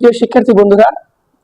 প্রিয় শিক্ষার্থী বন্ধুরা,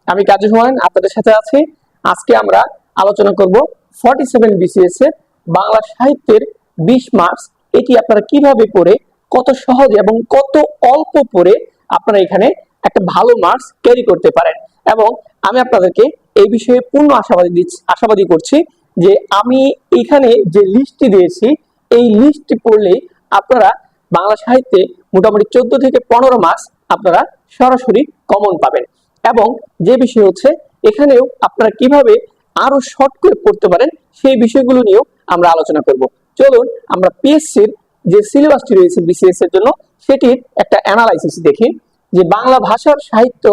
আমি কাজী হুমায়ুন, আপনাদের সাথে আছি। আজকে আমরা আলোচনা করব ফর্টি সেভেন বিসিএস এর বাংলা সাহিত্যের বিশ মার্কস এটি আপনারা কীভাবে পড়ে কত সহজ এবং কত অল্প পড়ে আপনারা এখানে একটা ভালো মার্কস ক্যারি করতে পারেন। এবং আমি আপনাদেরকে এই বিষয়ে পূর্ণ আশাবাদী দিচ্ছি, আশাবাদী করছি যে আমি এখানে যে লিস্টটি দিয়েছি, এই লিস্টটি পড়লে আপনারা বাংলা সাহিত্যে মোটামুটি চোদ্দ থেকে পনেরো মার্কস আপনারা সরাসরি কমন পাবেন। এবং যে বিষয় হচ্ছে, এখানেও আপনারা কীভাবে আরও শর্ট করে পড়তে পারেন, সেই বিষয়গুলো নিয়েও আমরা আলোচনা করব। চলুন, আমরা পিএসসির যে সিলেবাসটি রয়েছে বিসিএস এর জন্য, সেটির একটা অ্যানালাইসিস দেখি, যে বাংলা ভাষার সাহিত্য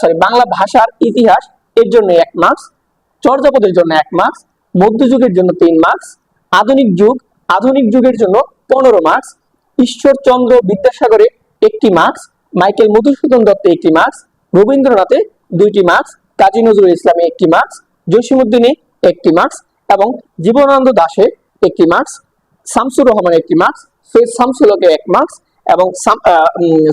সরি বাংলা ভাষার ইতিহাস এর জন্য এক মার্কস চর্যাপদের জন্য এক মার্কস মধ্যযুগের জন্য তিন মার্কস আধুনিক যুগ, আধুনিক যুগের জন্য পনেরো মার্কস ঈশ্বরচন্দ্র বিদ্যাসাগরে একটি মার্কস মাইকেল মধুসূদন দত্তে একটি মার্কস রবীন্দ্রনাথে দুইটি মার্কস, কাজী নজরুল ইসলামে একটি মার্কস জসিমুদ্দিনে একটি মার্কস এবং জীবনানন্দ দাসে একটি মার্কস, শামসুর রহমানের একটি মার্কস, সৈয়দ শামসুলকে এক মার্কস এবং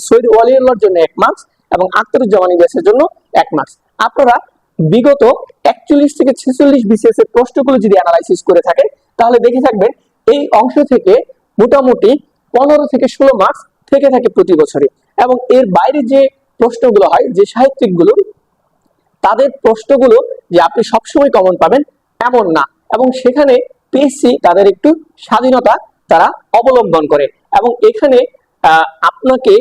সৈয়দ ওয়ালিউল্লাহর জন্য এক মার্কস এবং আখতারুজ্জামান ইলিয়াসের জন্য এক মার্কস। আপনারা বিগত একচল্লিশ থেকে ছেচল্লিশ বিসিএস এর প্রশ্নগুলো যদি অ্যানালাইসিস করে থাকেন, তাহলে দেখে থাকবেন এই অংশ থেকে মোটামুটি পনেরো থেকে ষোলো মার্কস থেকে থাকে প্রতি বছরে। এবং এর বাইরে যে প্রশ্নগুলো হয়, যে সাহিত্যিকগুলো তাদের প্রশ্নগুলো যে আপনি সবসময় কমন পাবেন, এমন না। এবং সেখানে পিএসসি তাদের একটু স্বাধীনতা তারা অবলম্বন করে। এবং এখানে আপনাকে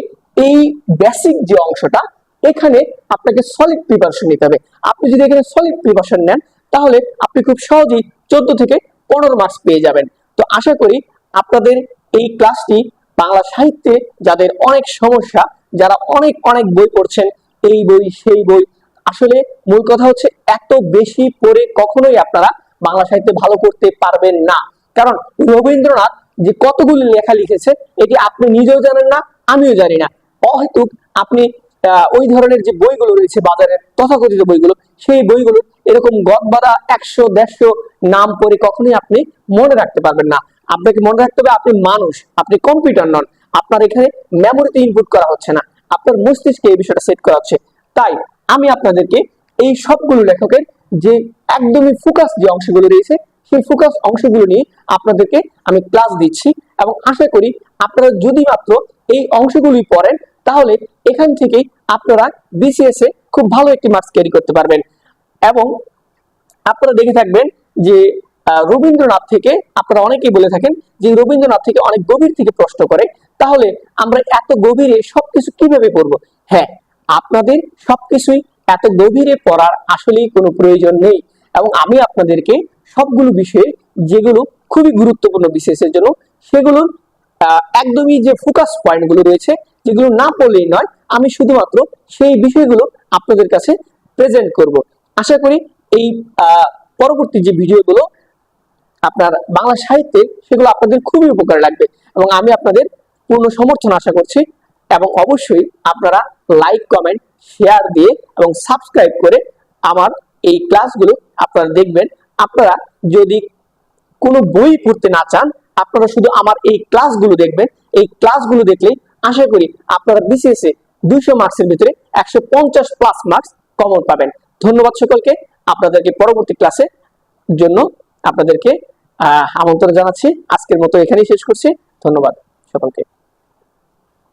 এই বেসিক যে অংশটা, এখানে আপনাকে সলিড প্রিপারেশন নিতে হবে। আপনি যদি এখানে সলিড প্রিপারেশন নেন, তাহলে আপনি খুব সহজেই চোদ্দ থেকে পনেরো মার্কস পেয়ে যাবেন। তো আশা করি আপনাদের এই ক্লাসটি বাংলা সাহিত্যে যাদের অনেক সমস্যা, যারা অনেক অনেক বই পড়ছেন, এই বই, সেই বই, আসলে মূল কথা হচ্ছে এত বেশি পড়ে কখনোই আপনারা বাংলা সাহিত্যে ভালো করতে পারবেন না। কারণ রবীন্দ্রনাথ যে কতগুলি লেখা লিখেছে, এটি আপনি নিজেও জানেন না, আমিও জানি না। অহেতুক আপনি ওই ধরনের যে বইগুলো রয়েছে বাজারের তথাকথিত বইগুলো, সেই বইগুলো এরকম গদবাদা একশো, দেড়শো নাম পড়ে কখনোই আপনি মনে রাখতে পারবেন না। আপনাকে মনে রাখতে হবে আপনি মানুষ, আপনি কম্পিউটার নন। আপনার এখানে মেমোরিতে ইনপুট করা হচ্ছে না। আপনার মস্তিষ্কে এই বিষয়টা সেট করা হচ্ছে। তাই আমি আপনাদেরকে এই সবগুলো লেখকের যে একদমই ফোকাস যে অংশগুলো রয়েছে, সেই ফোকাস অংশগুলো নিয়ে আপনাদেরকে আমি ক্লাস দিচ্ছি এবং আশা করি আপনারা যদি মাত্র এই অংশগুলি পড়েন, তাহলে এখান থেকেই আপনারা বিসিএস এ খুব ভালো একটি মার্কস ক্যারি করতে পারবেন। এবং আপনারা দেখে থাকবেন যে রবীন্দ্রনাথ থেকে আপনারা অনেকেই বলে থাকেন যে রবীন্দ্রনাথ থেকে অনেক গভীর থেকে প্রশ্ন করে, তাহলে আমরা এত গভীরে সবকিছু কীভাবে পড়ব? হ্যাঁ আপনাদের সবকিছুই এত গভীরে পড়ার আসলেই কোনো প্রয়োজন নেই এবং আমি আপনাদেরকে সবগুলো বিষয়ে যেগুলো খুবই গুরুত্বপূর্ণ বিশেষের জন্য সেগুলোর একদমই যে ফোকাস পয়েন্টগুলো রয়েছে, যেগুলো না পড়লেই নয়, আমি শুধুমাত্র সেই বিষয়গুলো আপনাদের কাছে প্রেজেন্ট করব। আশা করি এই পরবর্তী যে ভিডিওগুলো আপনার বাংলা সাহিত্যে সেগুলো আপনাদের খুবই উপকার লাগবে এবং আমি আপনাদের পূর্ণ সমর্থন আশা করছি এবং অবশ্যই আপনারা লাইক কমেন্ট শেয়ার দিয়ে এবং সাবস্ক্রাইব করে আমার এই ক্লাসগুলো আপনারা দেখবেন। আপনারা যদি কোনো বই পড়তে না চান, আপনারা শুধু আমার এই ক্লাসগুলো দেখবেন। এই ক্লাসগুলো দেখলেই আশা করি আপনারা বিসিএস এ দুইশো মার্কসের ভিতরে একশো পঞ্চাশ প্লাস মার্কস কমন পাবেন। ধন্যবাদ সকলকে। আপনাদেরকে পরবর্তী ক্লাসে জন্য আপনাদেরকে আমন্ত্রণ জানাচ্ছি। আজকের মতো এখানেই শেষ করছি। ধন্যবাদ সকলকে।